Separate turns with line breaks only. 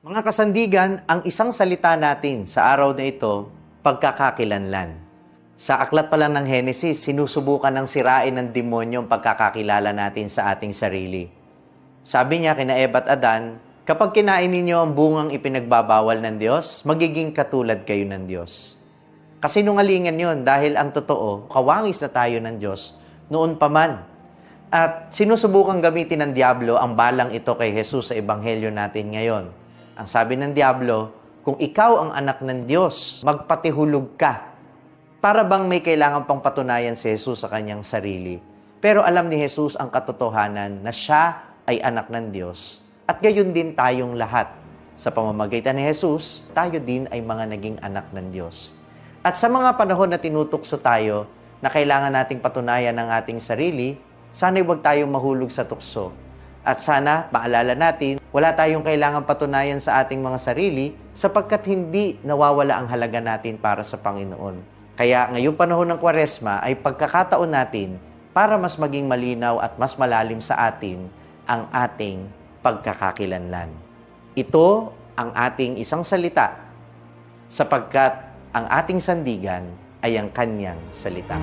Mga kasandigan, ang isang salita natin sa araw na ito, pagkakakilanlan. Sa aklat pa lang ng Henesis, sinusubukan ng sirain ng demonyo ang pagkakakilala natin sa ating sarili. Sabi niya kina Eva at Adan, kapag kinain ninyo ang bungang ipinagbabawal ng Diyos, magiging katulad kayo ng Diyos. Kasi nungalingan yon dahil ang totoo, kawangis na tayo ng Diyos noon pa man. At sinusubukan gamitin ng Diablo ang balang ito kay Jesus sa Ebanghelyo natin ngayon. Ang sabi ng Diablo, kung ikaw ang anak ng Diyos, magpatihulog ka. Para bang may kailangan pang patunayan si Jesus sa kanyang sarili. Pero alam ni Jesus ang katotohanan na siya ay anak ng Diyos. At gayon din tayong lahat. Sa pamamagitan ni Jesus, tayo din ay mga naging anak ng Diyos. At sa mga panahon na tinutukso tayo na kailangan nating patunayan ng ating sarili, sana'y huwag tayong mahulog sa tukso. At sana, paalala natin, wala tayong kailangan patunayan sa ating mga sarili sapagkat hindi nawawala ang halaga natin para sa Panginoon. Kaya ngayong panahon ng Kwaresma ay pagkakataon natin para mas maging malinaw at mas malalim sa atin ang ating pagkakakilanlan. Ito ang ating isang salita sapagkat ang ating sandigan ay ang kanyang salita.